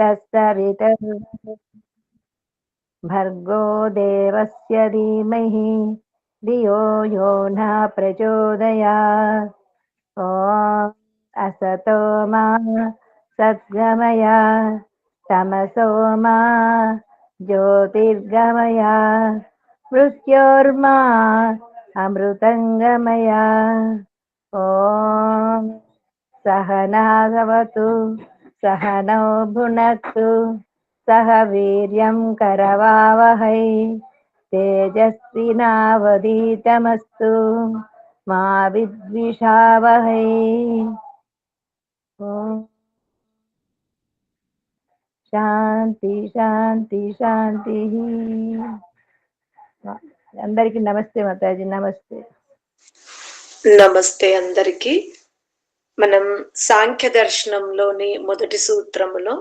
तत्सवितुः। भर्गो देवस्य धीमहि, धियो यो न प्रचोदयात्। ॐ असतो मा सद्गमय, तमसो मा ज्योतिर्गमय। मृत्योर्मा अमृतङ्गमय। ॐ सहनागवतु सहनौ भुनक्तु सह वीर्यं करवावहै तेजस्विनावधीतमस्तु मा विद्विषावहै ॐ శాంతి శాంతి శాంతి అందరికి నమస్తే మాతాజీ నమస్తే నమస్తే అందరికి మనం సాంఖ్య దర్శనంలోని మొదటి సూత్రములో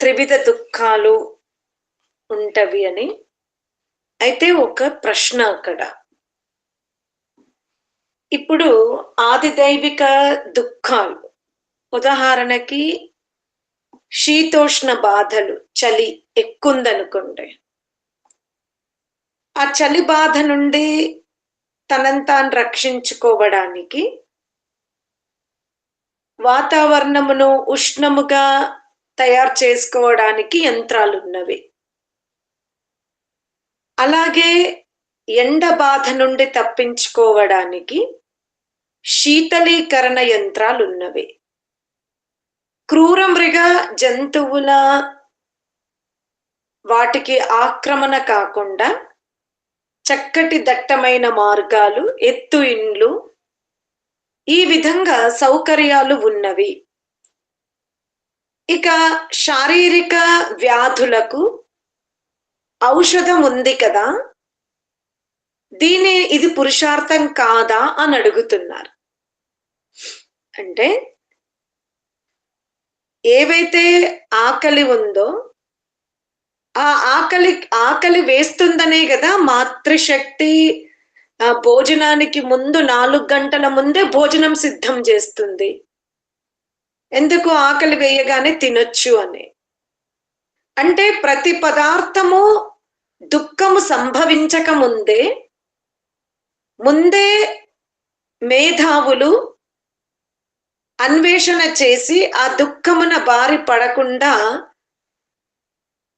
త్రివిధ దుఃఖాలు ఉంటవి అని. అయితే ఒక ప్రశ్న అక్కడ. ఇప్పుడు ఆదిదైవిక దుఃఖాలు. ఉదాహరణకి శీతోష్ణ బాధలు చలి ఎక్కుందనుకోండి. ఆ చలి బాధ నుండి తనంతాను రక్షించుకోవడానికి వాతావరణమును ఉష్ణముగా తయారు చేసుకోవడానికి యంత్రాలు ఉన్నవి అలాగే ఎండ బాధ నుండి తప్పించుకోవడానికి శీతలీకరణ యంత్రాలు ఉన్నవి క్రూర మృగ జంతువుల వాటికి ఆక్రమణ కాకుండా చక్కటి దట్టమైన మార్గాలు ఎత్తు ఇండ్లు ఈ విధంగా సౌకర్యాలు ఉన్నవి. ఇక శారీరక వ్యాధులకు ఔషధం ఉంది కదా? దీని ఇది పురుషార్థం కాదా అని అడుగుతున్నారు. అంటే ఏవైతే ఆకలి ఉందో ఆ ఆకలి ఆకలి వేస్తుందనే కదా మాతృశక్తి ఆ భోజనానికి ముందు నాలుగు గంటల ముందే భోజనం సిద్ధం చేస్తుంది. ఎందుకు ఆకలి వేయగానే తినొచ్చు అని? అంటే ప్రతి పదార్థము దుఃఖము సంభవించక ముందే ముందే మేధావులు అన్వేషణ చేసి ఆ దుఃఖమున బారి పడకుండా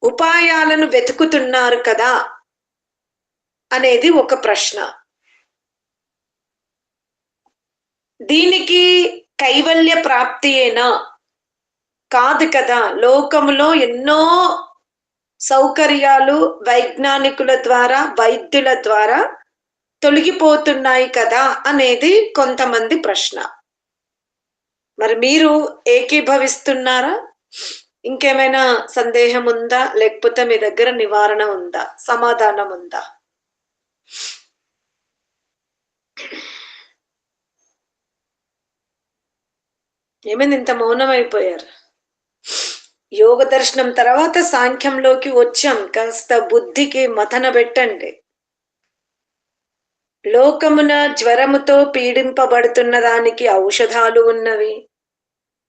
ఉపాయాలను వెతుకుతున్నారు కదా? అనేది ఒక ప్రశ్న. దీనికి కైవల్య ప్రాప్తియేనా కాదు కదా. లోకములో ఎన్నో సౌకర్యాలు వైజ్ఞానికుల ద్వారా వైద్యుల ద్వారా తొలగిపోతున్నాయి కదా అనేది కొంతమంది ప్రశ్న. మరి మీరు ఏకీభవిస్తున్నారా? ఇంకేమైనా సందేహం ఉందా? లేకపోతే మీ దగ్గర నివారణ ఉందా? సమాధానం ఉందా? ఏమైంది ఇంత మౌనం అయిపోయారు యోగ దర్శనం తర్వాత సాంఖ్యంలోకి వచ్చాం. కాస్త బుద్ధికి మథన పెట్టండి. లోకమున జ్వరముతో పీడింపబడుతున్న దానికి ఔషధాలు ఉన్నవి.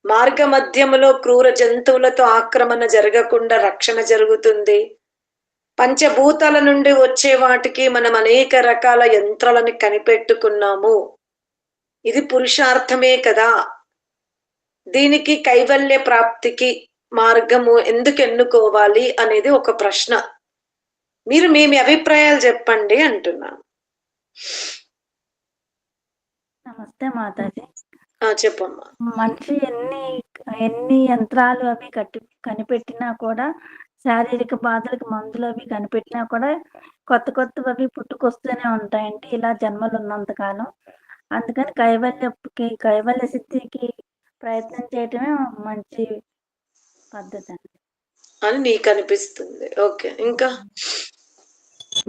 మార్గ మధ్యములో క్రూర జంతువులతో ఆక్రమణ జరగకుండా రక్షణ జరుగుతుంది. పంచభూతాల నుండి వచ్చే వాటికి మనం అనేక రకాల యంత్రాలను కనిపెట్టుకున్నాము. ఇది పురుషార్థమే కదా. దీనికి కైవల్య ప్రాప్తికి మార్గము ఎందుకు ఎన్నుకోవాలి అనేది ఒక ప్రశ్న. మీరు మీ అభిప్రాయాలు చెప్పండి అంటున్నాను. నమస్తే మాతాజీ. చెప్పమ్మా. మనిషి ఎన్ని ఎన్ని యంత్రాలు అవి కట్టి కనిపెట్టినా కూడా శారీరక బాధలకు మందులు అవి కనిపెట్టినా కూడా కొత్త కొత్తవి అవి పుట్టుకొస్తూనే ఉంటాయండి. ఇలా జన్మలు ఉన్నంత కాలం అందుకని కైవల్యకి కైవల్య సిద్ధికి ప్రయత్నం చేయటమే మంచి పద్ధతి అండి. అని నీకు అనిపిస్తుంది ఓకే. ఇంకా?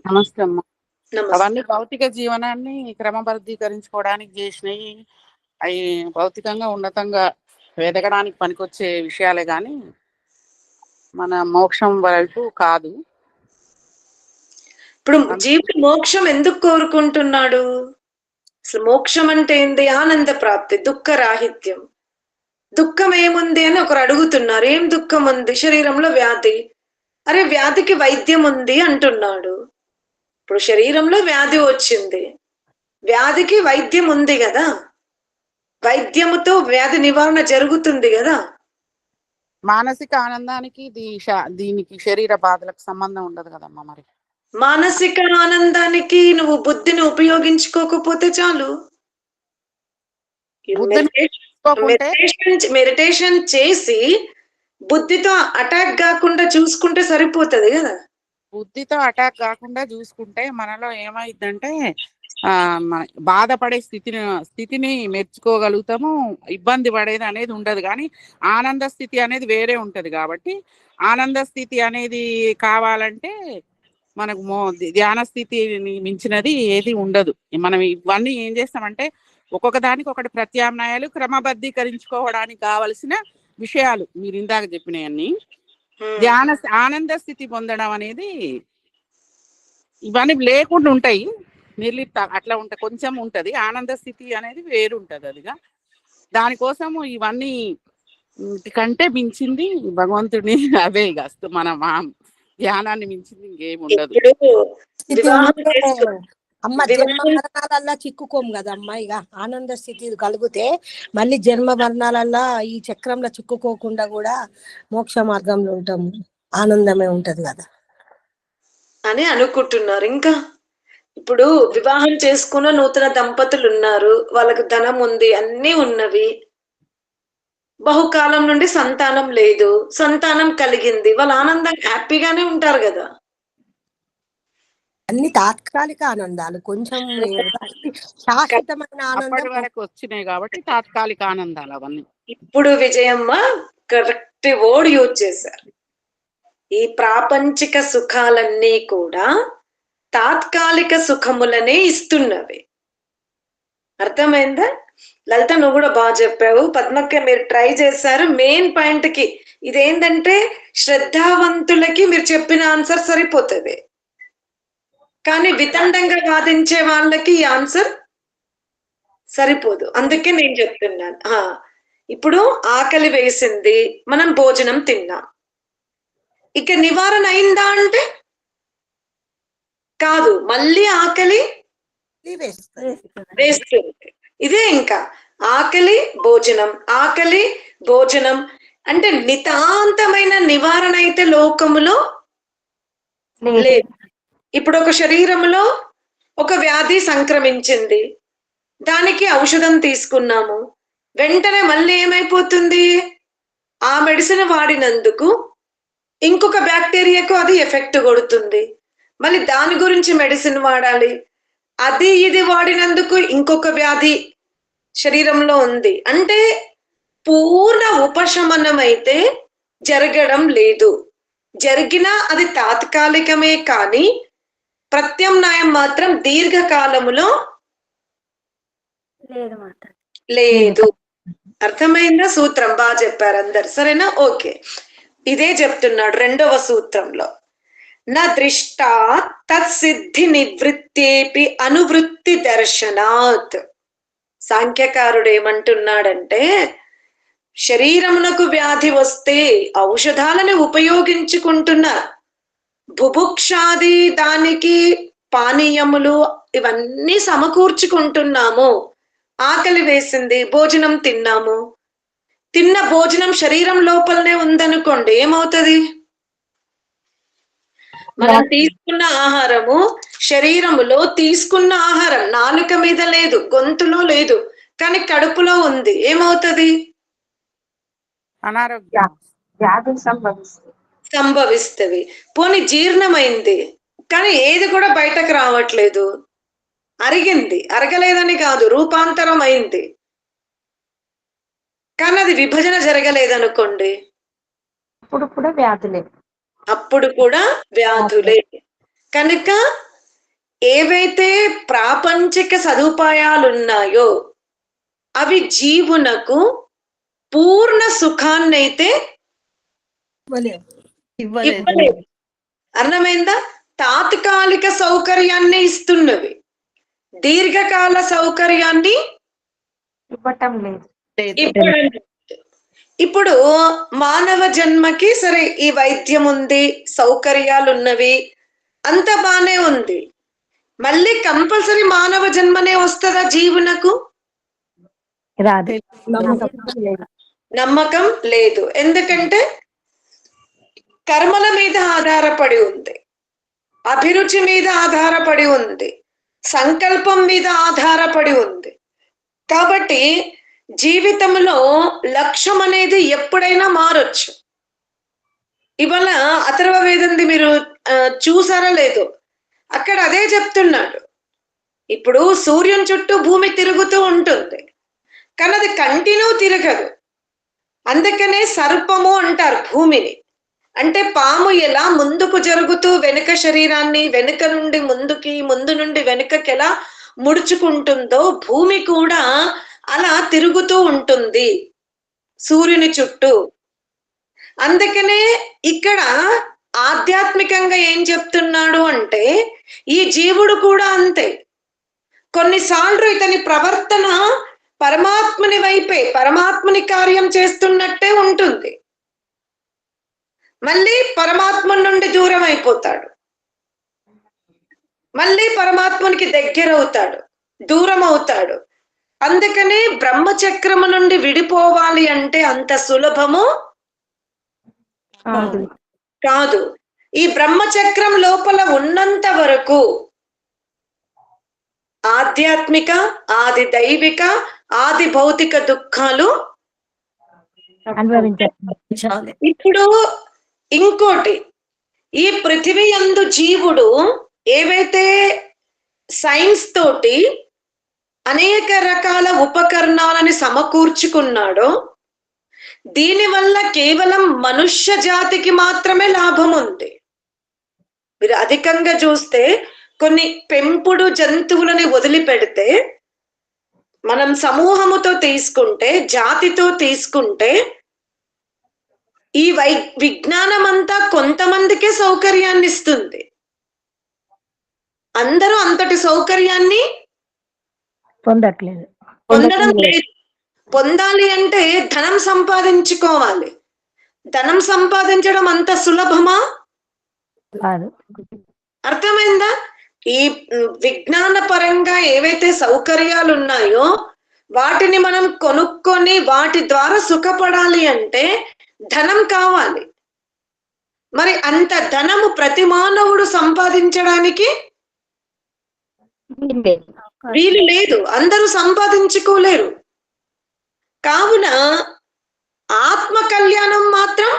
నమస్తే అమ్మ. అవన్నీ భౌతిక జీవనాన్ని క్రమబద్ధీకరించుకోవడానికి చేసినవి అవి భౌతికంగా ఉన్నతంగా ఎదగడానికి పనికొచ్చే విషయాలే కానీ మన మోక్షం వైపు కాదు. ఇప్పుడు జీవుడు మోక్షం ఎందుకు కోరుకుంటున్నాడు? అసలు మోక్షం అంటే ఏంది? ఆనంద ప్రాప్తి దుఃఖ రాహిత్యం దుఃఖం ఏముంది అని ఒకరు అడుగుతున్నారు. ఏం దుఃఖం ఉంది శరీరంలో వ్యాధి. అరే వ్యాధికి వైద్యం ఉంది అంటున్నాడు. ఇప్పుడు శరీరంలో వ్యాధి వచ్చింది. వ్యాధికి వైద్యం ఉంది కదా? వైద్యముతో వ్యాధి నివారణ జరుగుతుంది కదా? మానసిక ఆనందానికి దీనికి శరీర బాధలకు సంబంధం ఉండదు కదమ్మా మరి. మానసిక ఆనందానికి నువ్వు బుద్ధిని ఉపయోగించుకోకపోతే చాలు. బుద్ధిని మెడిటేషన్ చేసి బుద్ధితో అటాక్ కాకుండా చూసుకుంటే సరిపోతది కదా? బుద్ధితో అటాక్ కాకుండా చూసుకుంటే మనలో ఏమైందంటే బాధపడే స్థితిని స్థితిని మెచ్చుకోగలుగుతాము. ఇబ్బంది పడేది అనేది ఉండదు కానీ ఆనంద స్థితి అనేది వేరే ఉంటది కాబట్టి ఆనంద స్థితి అనేది కావాలంటే మనకు మో ధ్యాన స్థితిని మించినది ఏది ఉండదు. మనం ఇవన్నీ ఏం చేస్తామంటే ఒక్కొక్క దానికి ఒకటి ప్రత్యామ్నాయాలు క్రమబద్ధీకరించుకోవడానికి కావలసిన విషయాలు మీరు ఇందాక చెప్పినవన్నీ. ధ్యాన ఆనంద స్థితి పొందడం అనేది ఇవన్నీ లేకుండా ఉంటాయి. నిర్లిప్త అట్లా ఉంటాయి కొంచెం ఉంటది. ఆనంద స్థితి అనేది వేరు ఉంటది అదిగా. దానికోసము ఇవన్నీ కంటే మించింది భగవంతుని అవే ఇక అస్తు- మన మా ధ్యానాన్ని మించింది ఇంకేం అమ్మ జన్మ మరణాలల్లా చిక్కుకోము కదమ్మా ఇక ఆనంద స్థితి కలిగితే మళ్ళీ జన్మ మరణాలల్లా ఈ చక్రంలో చిక్కుకోకుండా కూడా మోక్ష మార్గంలో ఉంటాము. ఆనందమే ఉంటది కదా. అని అనుకుంటున్నారు. ఇంకా ఇప్పుడు వివాహం చేసుకున్న నూతన దంపతులు ఉన్నారు. వాళ్ళకు ధనం ఉంది అన్నీ ఉన్నవి. బహుకాలం నుండి సంతానం లేదు. సంతానం కలిగింది. వాళ్ళు ఆనందం హ్యాపీగానే ఉంటారు కదా. అన్ని తాత్కాలిక ఆనందాలు. కొంచెం శాశ్వతమైన ఆనందం వరకు వచ్చినాయి కాబట్టి తాత్కాలిక ఆనందాలు అవన్నీ. ఇప్పుడు విజయమ్మ కరెక్ట్ వర్డ్ యూజ్ చేశారు. ఈ ప్రాపంచిక సుఖాలన్నీ కూడా తాత్కాలిక సుఖములనే ఇస్తున్నవి. అర్థమైందా? లలిత నువ్వు కూడా బాగా చెప్పావు. పద్మక్క మీరు ట్రై చేశారు. మెయిన్ పాయింట్కి ఇదేంటంటే శ్రద్ధావంతులకి మీరు చెప్పిన ఆన్సర్ సరిపోతుంది. కానీ వితండంగా వాదించే వాళ్ళకి ఈ ఆన్సర్ సరిపోదు. అందుకే నేను చెప్తున్నాను. ఆ, ఇప్పుడు ఆకలి వేసింది మనం భోజనం తిన్నాం. ఇక నివారణ అయిందా అంటే కాదు మళ్ళీ ఆకలి వేస్తుంది. వేస్తుంది. ఇదే ఇంకా. ఆకలి భోజనం. ఆకలి భోజనం. అంటే నితాంతమైన నివారణ అయితే లోకములో లేదు. ఇప్పుడు ఒక శరీరంలో ఒక వ్యాధి సంక్రమించింది. దానికి ఔషధం తీసుకున్నాము. వెంటనే మళ్ళీ ఏమైపోతుంది? ఆ మెడిసిన్ వాడినందుకు ఇంకొక బ్యాక్టీరియాకు అది ఎఫెక్ట్ కొడుతుంది. మళ్ళీ దాని గురించి మెడిసిన్ వాడాలి. అది ఇది వాడినందుకు ఇంకొక వ్యాధి శరీరంలో ఉంది. అంటే పూర్ణ ఉపశమనం అయితే జరగడం లేదు. జరిగినా అది తాత్కాలికమే కానీ ప్రత్యామ్నాయం మాత్రం దీర్ఘకాలములో లేదు లేదు. అర్థమైందా సూత్రం? బాగా చెప్పారు అందరు. సరేనా? ఓకే. ఇదే చెప్తున్నాడు రెండవ సూత్రంలో. నా దృష్టా తత్సిద్ధి నివృత్తేపి అనువృత్తి దర్శనాత్. సాంఖ్యకారుడు ఏమంటున్నాడంటే శరీరమునకు వ్యాధి వస్తే ఔషధాలను ఉపయోగించుకుంటున్నారు. బుభుక్షాది దానికి పానీయములు ఇవన్నీ సమకూర్చుకుంటున్నాము. ఆకలి వేసింది భోజనం తిన్నాము. తిన్న భోజనం శరీరం లోపలనే ఉందనుకోండి ఏమవుతుంది? మనం తీసుకున్న ఆహారము శరీరములో తీసుకున్న ఆహారం నాలుక మీద లేదు గొంతులో లేదు కానీ కడుపులో ఉంది. ఏమవుతుంది? అనారోగ్యం. వ్యాధులు సంభవిస్తుంది. సంభవిస్తవి. పోని జీర్ణమైంది. కానీ ఏది కూడా బయటకు రావట్లేదు. అరిగింది. అరగలేదని కాదు. రూపాంతరం అయింది. కానీ అది విభజన జరగలేదనుకోండి. ఇప్పుడు కూడా వ్యాధులే. అప్పుడు కూడా వ్యాధులే. కనుక ఏవైతే ప్రాపంచిక సదుపాయాలు ఉన్నాయో అవి జీవునకు పూర్ణ సుఖాన్నైతే ఇవ్వలేదు. అర్థమైందా? తాత్కాలిక సౌకర్యాన్ని ఇస్తున్నవి. దీర్ఘకాల సౌకర్యాన్ని ఇవ్వటం లేదు. ఇప్పుడు మానవ జన్మకి సరే ఈ వైద్యం ఉంది సౌకర్యాలు ఉన్నవి అంత బానే ఉంది. మళ్ళీ కంపల్సరీ మానవ జన్మనే వస్తుందా జీవునకు? రాదు. నమ్మకం లేదు. ఎందుకంటే కర్మల మీద ఆధారపడి ఉంది. అభిరుచి మీద ఆధారపడి ఉంది. సంకల్పం మీద ఆధారపడి ఉంది. కాబట్టి జీవితంలో లక్ష్యం అనేది ఎప్పుడైనా మారొచ్చు. ఇవాళ అథర్వ వేదంది మీరు చూసారా లేదు అక్కడ అదే చెప్తున్నాడు. ఇప్పుడు సూర్యుని చుట్టూ భూమి తిరుగుతూ ఉంటుంది. కానీ అది కంటిన్యూ తిరగదు. అందుకనే సర్పము అంటారు భూమిని. అంటే పాము ఎలా ముందుకు జరుగుతూ వెనుక శరీరాన్ని వెనుక నుండి ముందుకి ముందు నుండి వెనుకకి ఎలా ముడుచుకుంటుందో భూమి కూడా అలా తిరుగుతూ ఉంటుంది సూర్యుని చుట్టూ. అందుకనే ఇక్కడ ఆధ్యాత్మికంగా ఏం చెప్తున్నాడు అంటే ఈ జీవుడు కూడా అంతే. కొన్నిసార్లు ఇతని ప్రవర్తన పరమాత్మని వైపే పరమాత్మని కార్యం చేస్తున్నట్టే ఉంటుంది. మళ్ళీ పరమాత్మ నుండి దూరం అయిపోతాడు. మళ్ళీ పరమాత్మనికి దగ్గర అవుతాడు దూరం అవుతాడు. అందుకనే బ్రహ్మచక్రము నుండి విడిపోవాలి అంటే అంత సులభము కాదు. ఈ బ్రహ్మచక్రం లోపల ఉన్నంత వరకు ఆధ్యాత్మిక ఆది దైవిక ఆది భౌతిక దుఃఖాలు ఇప్పుడు ఇంకోటి ఈ పృథివీ యందు జీవుడు ఏవైతే సైన్స్ తోటి అనేక రకాల ఉపకరణాలని సమకూర్చుకున్నాడో దీనివల్ల కేవలం మనుష్య జాతికి మాత్రమే లాభం ఉంది మీరు అధికంగా చూస్తే కొన్ని పెంపుడు జంతువులని వదిలిపెడితే మనం సమూహముతో తీసుకుంటే జాతితో తీసుకుంటే ఈ వై విజ్ఞానం అంతా కొంతమందికే సౌకర్యాన్ని ఇస్తుంది అందరూ అంతటి సౌకర్యాన్ని పొందట్లేదు. పొందడం లేదు. పొందాలి అంటే ధనం సంపాదించుకోవాలి. ధనం సంపాదించడం అంత సులభమా? అర్థమైందా? ఈ విజ్ఞాన పరంగా ఏవైతే సౌకర్యాలు ఉన్నాయో వాటిని మనం కొనుక్కొని వాటి ద్వారా సుఖపడాలి అంటే ధనం కావాలి. మరి అంత ధనము ప్రతి మానవుడు సంపాదించడానికి వీలు లేదు. అందరూ సంపాదించుకోలేరు. కావున ఆత్మ కళ్యాణం మాత్రం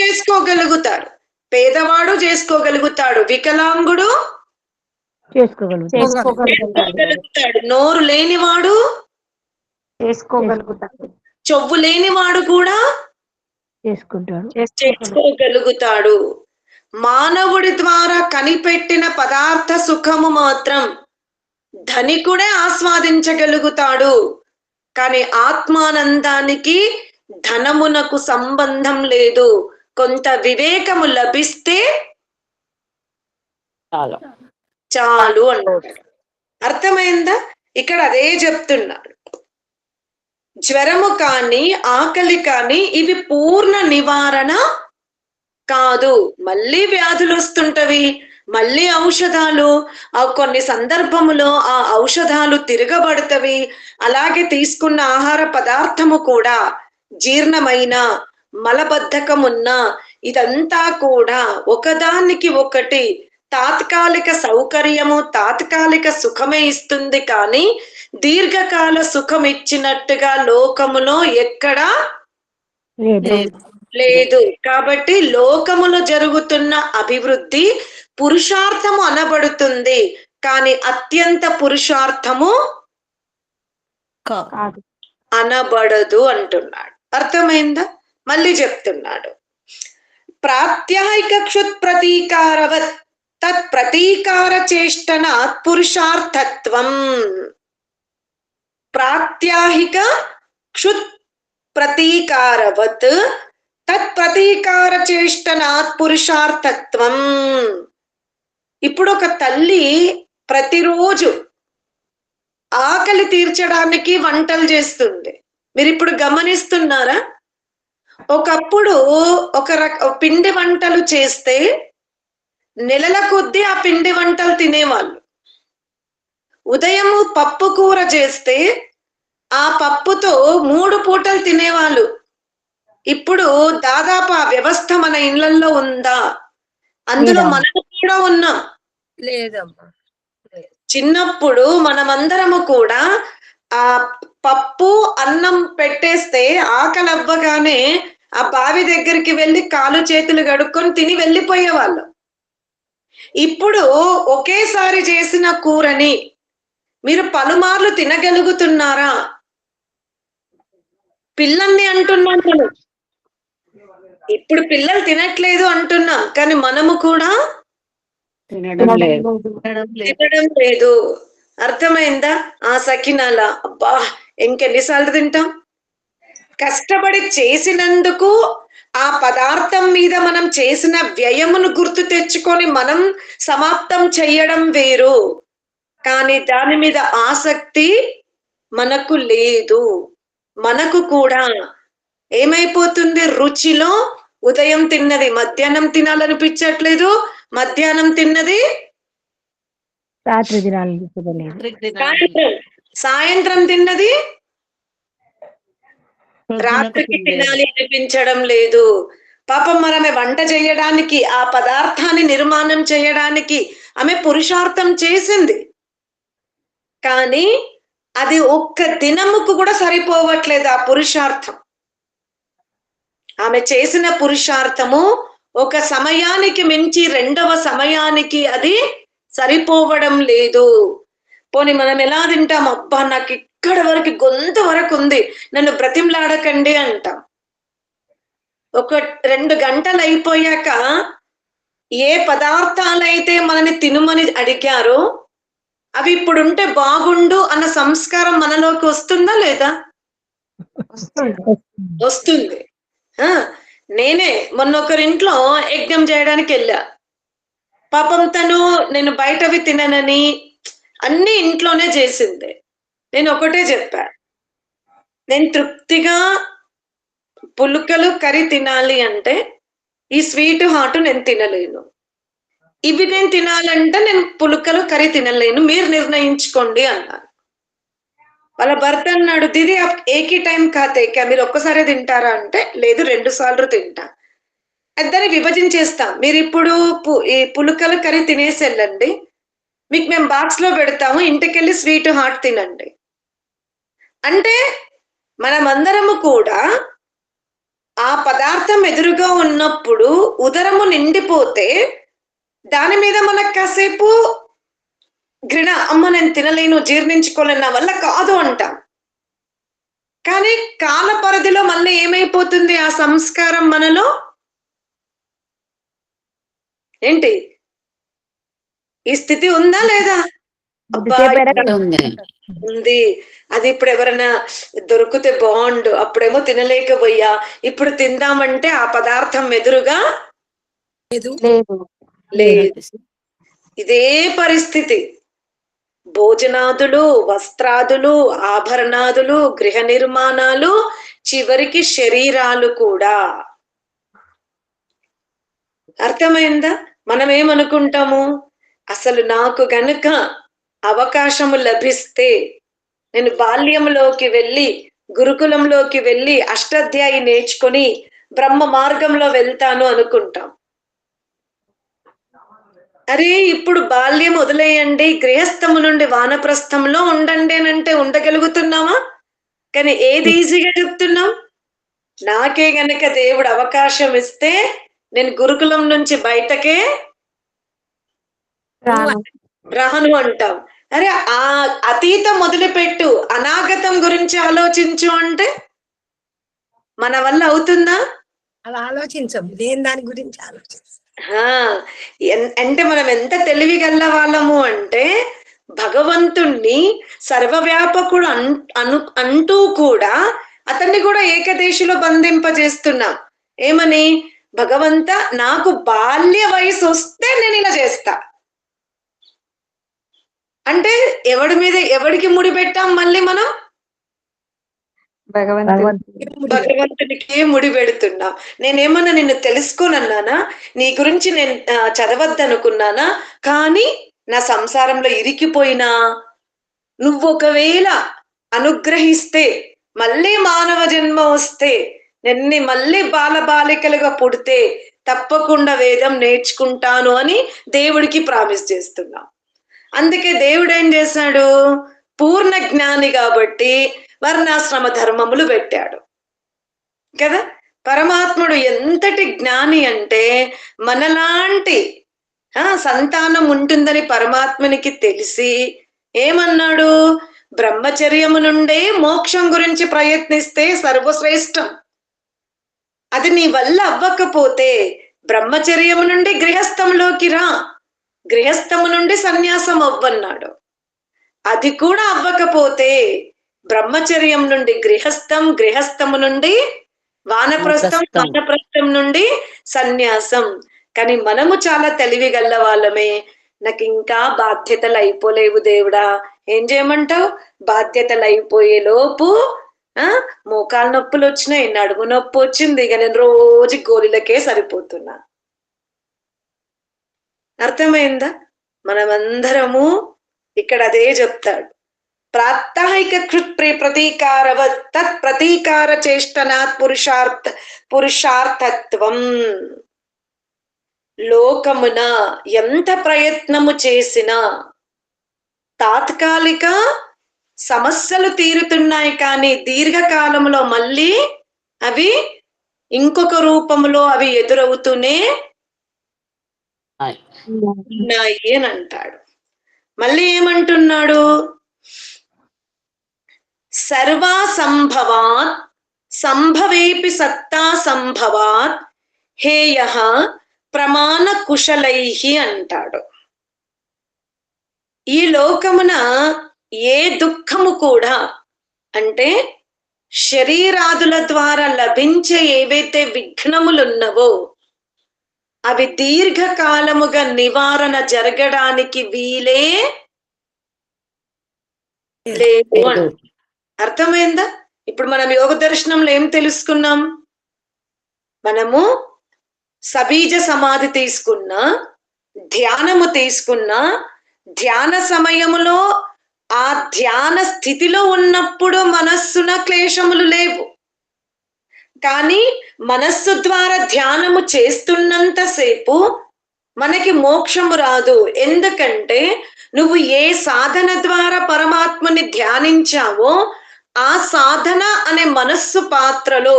చేసుకోగలుగుతారు. పేదవాడు చేసుకోగలుగుతాడు. వికలాంగుడు చేసుకోగలుగుతాం చేసుకోగలుగుతాడు. చేసుకోగలుగుతాడు. నోరు లేనివాడు చేసుకోగలుగుతాడు. చెవు లేనివాడు కూడా చేసుకుంటాడు. చేసుకోగలుగుతాడు. మానవుడి ద్వారా కనిపెట్టిన పదార్థ సుఖము మాత్రం ధనికుడే ఆస్వాదించగలుగుతాడు. కానీ ఆత్మానందానికి ధనమునకు సంబంధం లేదు. కొంత వివేకము లభిస్తే చాలు. అన్నాడు. అర్థమైందా? ఇక్కడ అదే చెప్తున్నాడు జ్వరము కానీ ఆకలి కానీ ఇవి పూర్ణ నివారణ కాదు. మళ్ళీ వ్యాధులు వస్తుంటవి. మళ్ళీ ఔషధాలు. ఆ కొన్ని సందర్భములో ఆ ఔషధాలు తిరగబడతవి. అలాగే తీసుకున్న ఆహార పదార్థము కూడా జీర్ణమైన మలబద్ధకమున్న ఇదంతా కూడా ఒకదానికి ఒకటి తాత్కాలిక సౌకర్యము తాత్కాలిక సుఖమే ఇస్తుంది కానీ దీర్ఘకాల సుఖం ఇచ్చినట్టుగా లోకములో ఎక్కడా లేదు. కాబట్టి లోకములో జరుగుతున్న అభివృద్ధి పురుషార్థము అనబడుతుంది. కానీ అత్యంత పురుషార్థము కాదు. అనబడదు అంటున్నాడు. అర్థమైందా? మళ్ళీ చెప్తున్నాడు. ప్రాత్యాహిక క్షుత్ ప్రతీకారవత్ తత్ ప్రతీకార చేష్టన పురుషార్థత్వం. ప్రాత్యాహిక క్షుత్ ప్రతీకారవత్ తత్ ప్రతీకార చేష్టనాత్ పురుషార్థత్వం ఇప్పుడు ఒక తల్లి ప్రతిరోజు ఆకలి తీర్చడానికి వంటలు చేస్తుంది మీరు ఇప్పుడు గమనిస్తున్నారా ఒకప్పుడు ఒక రక పిండి వంటలు చేస్తే నెలల కొద్దీ ఆ పిండి వంటలు తినేవాళ్ళు ఉదయము పప్పు కూర చేస్తే ఆ పప్పుతో మూడు పూటలు తినేవాళ్ళు. ఇప్పుడు దాదాపు ఆ వ్యవస్థ మన ఇళ్ళలో ఉందా? అందులో. మనం కూడా ఉన్నాం. లేదమ్మా. చిన్నప్పుడు మనమందరము కూడా ఆ పప్పు అన్నం పెట్టేస్తే ఆకలి అవ్వగానే ఆ బావి దగ్గరికి వెళ్ళి కాలు చేతులు గడుక్కొని తిని వెళ్ళిపోయేవాళ్ళం. ఇప్పుడు ఒకేసారి చేసిన కూరని మీరు పలుమార్లు తినగలుగుతున్నారా? పిల్లల్ని అంటున్నాను. నేను ఇప్పుడు పిల్లలు తినట్లేదు అంటున్నాం కానీ మనము కూడా తినడం లేదు. తినడం లేదు. అర్థమైందా? ఆ సకినాల. అబ్బా ఇంకెన్నిసార్లు తింటాం? కష్టపడి చేసినందుకు ఆ పదార్థం మీద మనం చేసిన వ్యయమును గుర్తు తెచ్చుకొని మనం సమాప్తం చెయ్యడం వేరు. కానీ దాని మీద ఆసక్తి మనకు లేదు. మనకు కూడా ఏమైపోతుంది? రుచిలో ఉదయం తిన్నది మధ్యాహ్నం తినాలనిపించట్లేదు. మధ్యాహ్నం తిన్నది రాత్రి సాయంత్రం సాయంత్రం తిన్నది రాత్రికి తినాలి అనిపించడం లేదు. పాపం మరి ఆమె వంట చేయడానికి ఆ పదార్థాన్ని నిర్మాణం చేయడానికి ఆమె పురుషార్థం చేసింది. కానీ అది ఒక్క దినముకు కూడా సరిపోవట్లేదు ఆ పురుషార్థం. ఆమె చేసిన పురుషార్థము ఒక సమయానికి మించి రెండవ సమయానికి అది సరిపోవడం లేదు. పోనీ మనం ఎలా తింటాం? అబ్బా నాకు ఇక్కడ వరకు గొంతు వరకు ఉంది. నన్ను బ్రతిమలాడకండి అంటాం. ఒక రెండు గంటలు అయిపోయాక ఏ పదార్థాలైతే మనని తినుమని అడిగారో అవి ఇప్పుడు ఉంటే బాగుండు అన్న సంస్కారం మనలోకి వస్తుందా లేదా? వస్తుంది. నేనే మొన్న ఒకరింట్లో యజ్ఞం చేయడానికి వెళ్ళా. పాపం తను నేను బయటవి తిననని అన్ని ఇంట్లోనే చేసింది. నేను ఒకటే చెప్పా. నేను తృప్తిగా పులుకలు కర్రీ తినాలి అంటే ఈ స్వీట్ హాట్ నేను తినలేను. ఇవి నేను తినాలంటే నేను పులుకలు కర్రీ తినలేను మీరు నిర్ణయించుకోండి అన్నాను వాళ్ళ భర్త అన్నాడు దీది ఏకీ టైం కాతే క్యా మీరు ఒక్కసారే తింటారా? అంటే లేదు రెండు సార్లు తింటా. ఇద్దరిని విభజించేస్తాం. మీరు ఇప్పుడు పు- ఈ పులుకలు కర్రీ తినేసి వెళ్ళండి. మీకు మేము బాక్స్లో పెడతాము ఇంటికెళ్ళి స్వీట్ హాట్ తినండి. అంటే మనమందరము కూడా ఆ పదార్థం ఎదురుగా ఉన్నప్పుడు ఉదరము నిండిపోతే దాని మీద మనకు కాసేపు ఘృణ అమ్మ నేను తినలేను జీర్ణించుకోలేను నా వల్ల కాదు అంటాం. కానీ కాల పరిధిలో మళ్ళీ ఏమైపోతుంది? ఆ సంస్కారం మనలో ఏంటి? ఈ స్థితి ఉందా లేదా? ఉంది. అది ఇప్పుడు ఎవరైనా దొరికితే బాగుండు అప్పుడేమో తినలేకపోయా ఇప్పుడు తిందామంటే ఆ పదార్థం ఎదురుగా లేదు. లేదు. ఇదే పరిస్థితి. భోజనాదులు వస్త్రాదులు ఆభరణాదులు గృహ నిర్మాణాలు చివరికి శరీరాలు కూడా. అర్థమైందా? మనం ఏమనుకుంటాము అసలు నాకు గనుక అవకాశము లభిస్తే నేను బాల్యంలోకి వెళ్ళి గురుకులంలోకి వెళ్ళి అష్టాధ్యాయి నేర్చుకొని బ్రహ్మ మార్గంలో వెళ్తాను అనుకుంటాం. అరే ఇప్పుడు బాల్యం వదిలేయండి గృహస్థము నుండి వానప్రస్థంలో ఉండండి అంటే ఉండగలుగుతున్నామా కానీ ఏది ఈజీగా చెప్తున్నాం నాకే గనక దేవుడు అవకాశం ఇస్తే నేను గురుకులం నుంచి బయటకే రాను. అంటాం అరే ఆ అతీతం మొదలుపెట్టు అనాగతం గురించి ఆలోచించు అంటే మన వల్ల అవుతుందా? అలా ఆలోచించం లేని దాని గురించి ఆలోచించం ఆ, ఎన్- అంటే మనం ఎంత తెలివి గల్ల వాళ్ళము అంటే భగవంతుణ్ణి సర్వవ్యాపకుడు అన్- అను అంటూ కూడా అతన్ని కూడా ఏకదేశిలో బంధింపజేస్తున్నాం. ఏమని? భగవంత నాకు బాల్య వయసు వస్తే నేను ఇలా చేస్తా. అంటే ఎవడి మీద ఎవడికి ముడి పెట్టాం మళ్ళీ మనం? భగవంతునికి ముడి పెడుతున్నాం. నేనేమన్నా నిన్ను తెలుసుకోనన్నానా? నీ గురించి నేను చదవద్దనుకున్నానా? కానీ నా సంసారంలో ఇరికిపోయినా? నువ్వు ఒకవేళ అనుగ్రహిస్తే మళ్ళీ మానవ జన్మ వస్తే నిన్ని మళ్ళీ బాల బాలికలుగా పుడితే తప్పకుండా వేదం నేర్చుకుంటాను అని దేవుడికి ప్రామిస్ చేస్తున్నాం. అందుకే దేవుడు ఏం చేశాడు పూర్ణ జ్ఞాని కాబట్టి వర్ణాశ్రమ ధర్మములు పెట్టాడు. కదా? పరమాత్ముడు ఎంతటి జ్ఞాని అంటే మనలాంటి సంతానం ఉంటుందని పరమాత్మనికి తెలిసి ఏమన్నాడు? బ్రహ్మచర్యము నుండే మోక్షం గురించి ప్రయత్నిస్తే సర్వశ్రేష్టం. అది నీ వల్ల అవ్వకపోతే బ్రహ్మచర్యము నుండి గృహస్థంలోకి రా. గృహస్థము నుండి సన్యాసం అవ్వన్నాడు. అది కూడా అవ్వకపోతే బ్రహ్మచర్యం నుండి గృహస్థం గృహస్థము నుండి వానప్రస్థం వానప్రస్థం. నుండి సన్యాసం. కానీ మనము చాలా తెలివి గల్ల వాళ్ళమే. నాకు ఇంకా బాధ్యతలు అయిపోలేవు దేవుడా. ఏం చేయమంటావు? బాధ్యతలు అయిపోయే లోపు ఆ మోకాలు నొప్పులు వచ్చినాయి నడుము నొప్పి వచ్చింది ఇక నేను రోజు గోళీలకే సరిపోతున్నా. అర్థమైందా? మనమందరము ఇక్కడ అదే చెప్తాడు. ప్రాత్తాహిక కృత్ ప్రి- ప్రతీకారవత్ తత్ ప్రతీకార చేష్టనాత్ పురుషార్థ పురుషార్థత్వం. లోకమున ఎంత ప్రయత్నము చేసినా తాత్కాలిక సమస్యలు తీరుతున్నాయి కానీ దీర్ఘకాలంలో మళ్ళీ అవి ఇంకొక రూపంలో అవి ఎదురవుతూనే ఉన్నాయి అని అంటాడు. మళ్ళీ ఏమంటున్నాడు సర్వా సంభవాత్ సంభవేపి సత్తా సంభవాత్ హేయ ప్రమాణ కుశలైహి అంటాడు. ఈ లోకమున ఏ దుఃఖము కూడా అంటే శరీరాదుల ద్వారా లభించే ఏవైతే విఘ్నములున్నవో అవి దీర్ఘకాలముగా నివారణ జరగడానికి వీలే లేదు. అర్థమైందా? ఇప్పుడు మనం యోగ దర్శనంలో ఏం తెలుసుకున్నాం? మనము సబీజ సమాధి తీసుకున్నా ధ్యానము తీసుకున్నా ధ్యాన సమయములో ఆ ధ్యాన స్థితిలో ఉన్నప్పుడు మనస్సున క్లేశములు లేవు. కానీ మనస్సు ద్వారా ధ్యానము చేస్తున్నంతసేపు మనకి మోక్షము రాదు. ఎందుకంటే నువ్వు ఏ సాధన ద్వారా పరమాత్మని ధ్యానించావో ఆ సాధన అనే మనస్సు పాత్రలో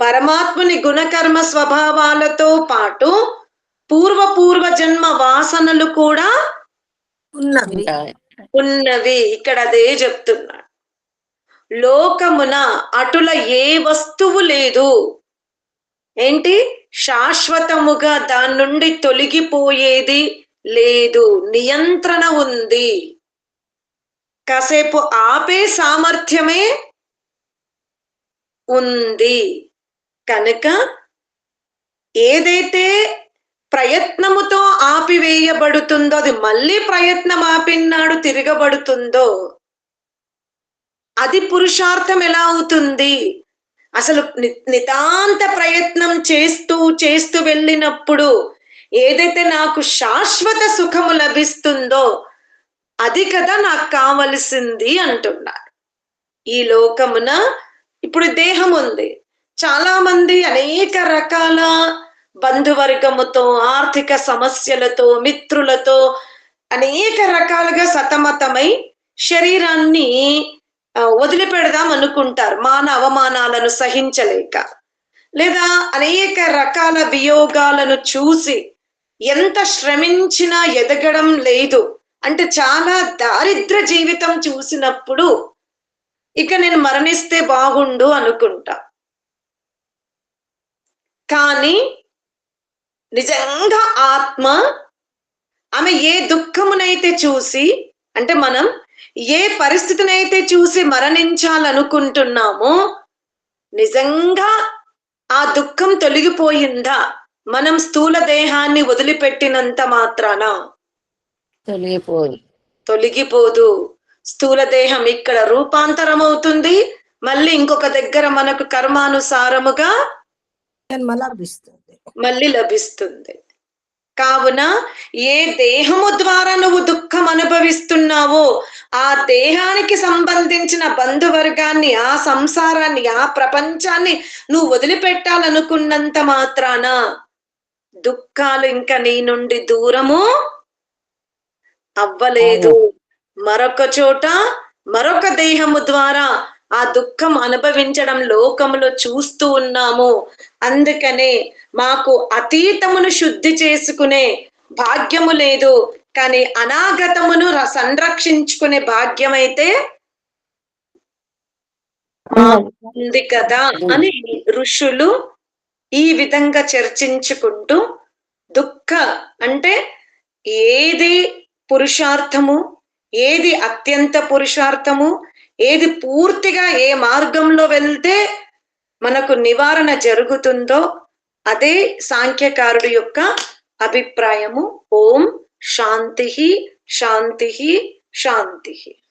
పరమాత్మని గుణకర్మ స్వభావాలతో పాటు పూర్వ పూర్వ జన్మ వాసనలు కూడా ఉన్నవి. ఉన్నవి. ఇక్కడ అదే చెప్తున్నాడు లోకమున అటుల ఏ వస్తువు లేదు. ఏంటి? శాశ్వతముగా దాని నుండి తొలగిపోయేది లేదు. నియంత్రణ ఉంది. కాసేపు ఆపే సామర్థ్యమే ఉంది. కనుక ఏదైతే ప్రయత్నముతో ఆపివేయబడుతుందో అది మళ్ళీ ప్రయత్నం ఆపినాడు తిరగబడుతుందో అది పురుషార్థం ఎలా అవుతుంది? అసలు ని- నితాంత ప్రయత్నం చేస్తూ చేస్తూ వెళ్ళినప్పుడు ఏదైతే నాకు శాశ్వత సుఖము లభిస్తుందో అది కదా నాకు కావలసింది అంటున్నారు. ఈ లోకమున ఇప్పుడు దేహం ఉంది. చాలా మంది అనేక రకాల బంధువర్గముతో ఆర్థిక సమస్యలతో మిత్రులతో అనేక రకాలుగా సతమతమై శరీరాన్ని వదిలిపెడదాం అనుకుంటారు. మాన అవమానాలను సహించలేక. లేదా అనేక రకాల వియోగాలను చూసి ఎంత శ్రమించినా ఎదగడం లేదు. అంటే చాలా దారిద్ర జీవితం చూసినప్పుడు ఇక నేను మరణిస్తే బాగుండు అనుకుంటా. కానీ నిజంగా ఆత్మ ఆమె ఏ దుఃఖమునైతే చూసి అంటే మనం ఏ పరిస్థితినైతే చూసి మరణించాలనుకుంటున్నామో నిజంగా ఆ దుఃఖం తొలగిపోయిందా? మనం స్థూల దేహాన్ని వదిలిపెట్టినంత మాత్రాన? తొలగిపోదు. తొలగిపోదు. స్థూల దేహం ఇక్కడ రూపాంతరం అవుతుంది మళ్ళీ ఇంకొక దగ్గర మనకు కర్మానుసారముగా జన్మ లభిస్తుంది. మళ్ళీ లభిస్తుంది. కావున ఏ దేహము ద్వారా నువ్వు దుఃఖం అనుభవిస్తున్నావో ఆ దేహానికి సంబంధించిన బంధువర్గాన్ని ఆ సంసారాన్ని ఆ ప్రపంచాన్ని నువ్వు వదిలిపెట్టాలనుకున్నంత మాత్రాన దుఃఖాలు ఇంకా నీ నుండి దూరము అవ్వలేదు. మరొక చోట మరొక దేహము ద్వారా ఆ దుఃఖం అనుభవించడం లోకములో చూస్తూ ఉన్నాము. అందుకనే మాకు అతీతమును శుద్ధి చేసుకునే భాగ్యము లేదు. కానీ అనాగతమును సంరక్షించుకునే భాగ్యం అయితే ఉంది కదా అని ఋషులు ఈ విధంగా చర్చించుకుంటూ దుఃఖ అంటే ఏది పురుషార్థము ఏది అత్యంత పురుషార్థము ఏది పూర్తిగా ఏ మార్గంలో వెళ్తే మనకు నివారణ జరుగుతుందో అదే సాంఖ్యకారుడు యొక్క అభిప్రాయము. ఓం శాంతి శాంతి శాంతి.